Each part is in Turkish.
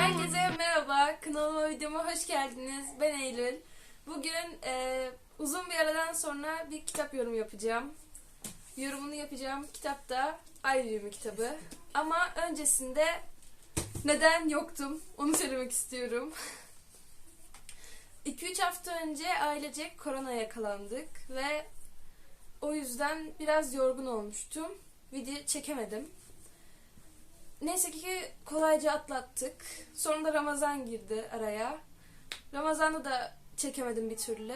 Herkese merhaba, kanalıma videoma hoş geldiniz. Ben Eylül. Bugün e, uzun bir aradan sonra bir kitap yorum yapacağım. Yorumunu yapacağım kitap da Ayrı kitabı. Ama öncesinde neden yoktum onu söylemek istiyorum. 2-3 hafta önce ailecek korona yakalandık ve o yüzden biraz yorgun olmuştum. Video çekemedim. Neyse ki kolayca atlattık. Sonra da Ramazan girdi araya. Ramazan'da da çekemedim bir türlü.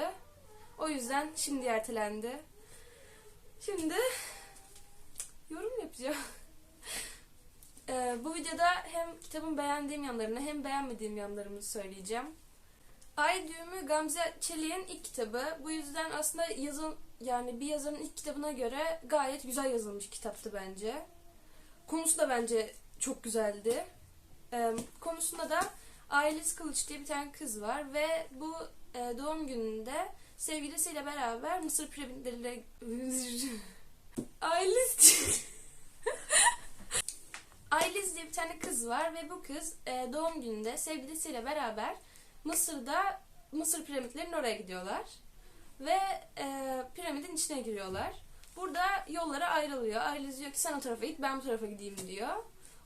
O yüzden şimdi ertelendi. Şimdi yorum yapacağım. Ee, bu videoda hem kitabın beğendiğim yanlarını hem beğenmediğim yanlarımı söyleyeceğim. Ay Düğümü Gamze Çelik'in ilk kitabı. Bu yüzden aslında yazın yani bir yazarın ilk kitabına göre gayet güzel yazılmış kitaptı bence. Konusu da bence çok güzeldi. Ee, konusunda da Ailes Kılıç diye bir tane kız var ve bu e, doğum gününde sevgilisiyle beraber Mısır piramitleriyle Ailes Ailes diye bir tane kız var ve bu kız e, doğum gününde sevgilisiyle beraber Mısır'da Mısır piramitlerinin oraya gidiyorlar ve e, piramidin içine giriyorlar. Burada yollara ayrılıyor. Ailes diyor ki sen o tarafa git ben bu tarafa gideyim diyor.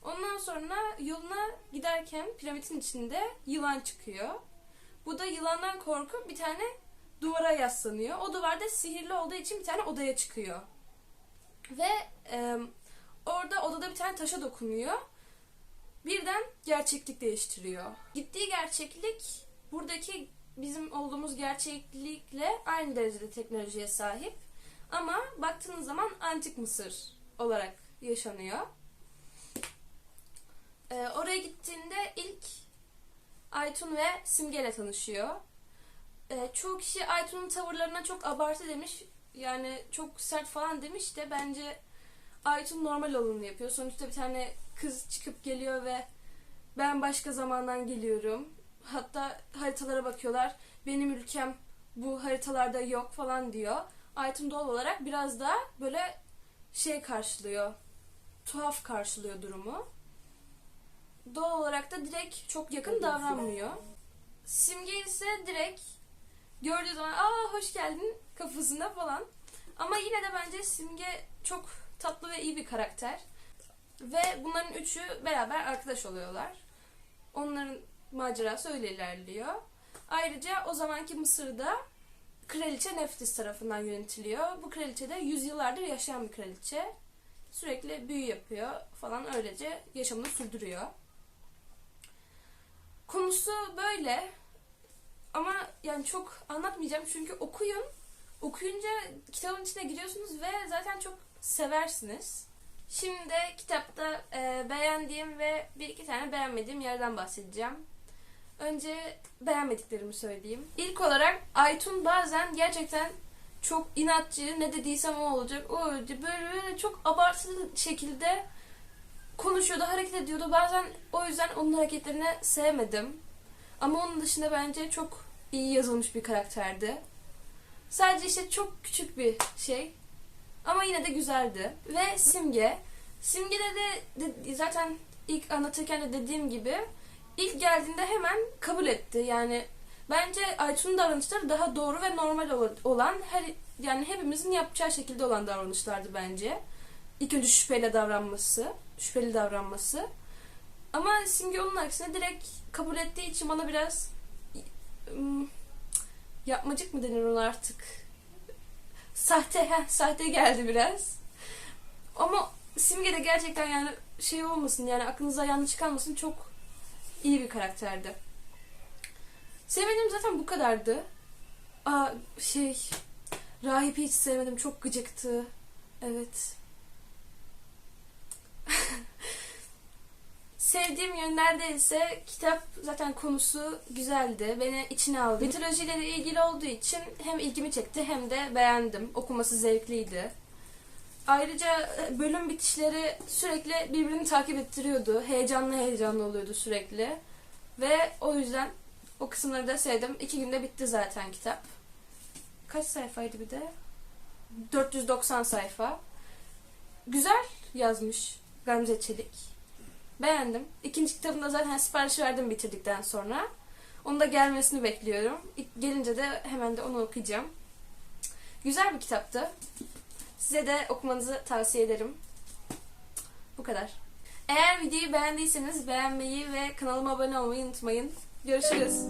Ondan sonra yoluna giderken piramidin içinde yılan çıkıyor. Bu da yılandan korkup bir tane duvara yaslanıyor. O duvarda sihirli olduğu için bir tane odaya çıkıyor. Ve e, orada odada bir tane taşa dokunuyor. Birden gerçeklik değiştiriyor. Gittiği gerçeklik buradaki bizim olduğumuz gerçeklikle aynı derecede teknolojiye sahip. Ama baktığınız zaman antik Mısır olarak yaşanıyor. Ee, oraya gittiğinde ilk Aytun ve Simge ile tanışıyor. Ee, çoğu kişi Aytun'un tavırlarına çok abartı demiş. Yani çok sert falan demiş de bence Aytun normal olanını yapıyor. Sonuçta bir tane kız çıkıp geliyor ve ben başka zamandan geliyorum. Hatta haritalara bakıyorlar. Benim ülkem bu haritalarda yok falan diyor. Aytun doğal olarak biraz da böyle şey karşılıyor. Tuhaf karşılıyor durumu doğal olarak da direkt çok yakın davranmıyor. Simge ise direkt gördüğü zaman aa hoş geldin kafasında falan. Ama yine de bence Simge çok tatlı ve iyi bir karakter. Ve bunların üçü beraber arkadaş oluyorlar. Onların macerası öyle ilerliyor. Ayrıca o zamanki Mısır'da Kraliçe Neftis tarafından yönetiliyor. Bu kraliçe de yüzyıllardır yaşayan bir kraliçe. Sürekli büyü yapıyor falan öylece yaşamını sürdürüyor. Konusu böyle. Ama yani çok anlatmayacağım çünkü okuyun. Okuyunca kitabın içine giriyorsunuz ve zaten çok seversiniz. Şimdi kitapta e, beğendiğim ve bir iki tane beğenmediğim yerden bahsedeceğim. Önce beğenmediklerimi söyleyeyim. İlk olarak Aytun bazen gerçekten çok inatçı, ne dediysem o olacak, o öyle böyle, böyle çok abartılı şekilde konuşuyordu, hareket ediyordu. Bazen o yüzden onun hareketlerini sevmedim. Ama onun dışında bence çok iyi yazılmış bir karakterdi. Sadece işte çok küçük bir şey. Ama yine de güzeldi. Ve Simge. Simge'de de, de zaten ilk anlatırken de dediğim gibi ilk geldiğinde hemen kabul etti. Yani bence Aytun'un davranışları daha doğru ve normal olan her yani hepimizin yapacağı şekilde olan davranışlardı bence. İlk önce şüpheyle davranması şüpheli davranması. Ama Simge onun aksine direkt kabul ettiği için bana biraz yapmacık mı denir ona artık? Sahte, heh, sahte geldi biraz. Ama Simge de gerçekten yani şey olmasın yani aklınıza yanlış kalmasın çok iyi bir karakterdi. Sevmediğim zaten bu kadardı. Aa şey Rahibi hiç sevmedim çok gıcıktı. Evet. Sevdiğim yönlerde ise kitap zaten konusu güzeldi. Beni içine aldı. Mitolojiyle de ilgili olduğu için hem ilgimi çekti hem de beğendim. Okuması zevkliydi. Ayrıca e, bölüm bitişleri sürekli birbirini takip ettiriyordu. Heyecanlı heyecanlı oluyordu sürekli. Ve o yüzden o kısımları da sevdim. İki günde bitti zaten kitap. Kaç sayfaydı bir de? 490 sayfa. Güzel yazmış Gamze Çelik. Beğendim. İkinci kitabında zaten sipariş verdim bitirdikten sonra. Onun da gelmesini bekliyorum. İlk gelince de hemen de onu okuyacağım. Güzel bir kitaptı. Size de okumanızı tavsiye ederim. Bu kadar. Eğer videoyu beğendiyseniz beğenmeyi ve kanalıma abone olmayı unutmayın. Görüşürüz.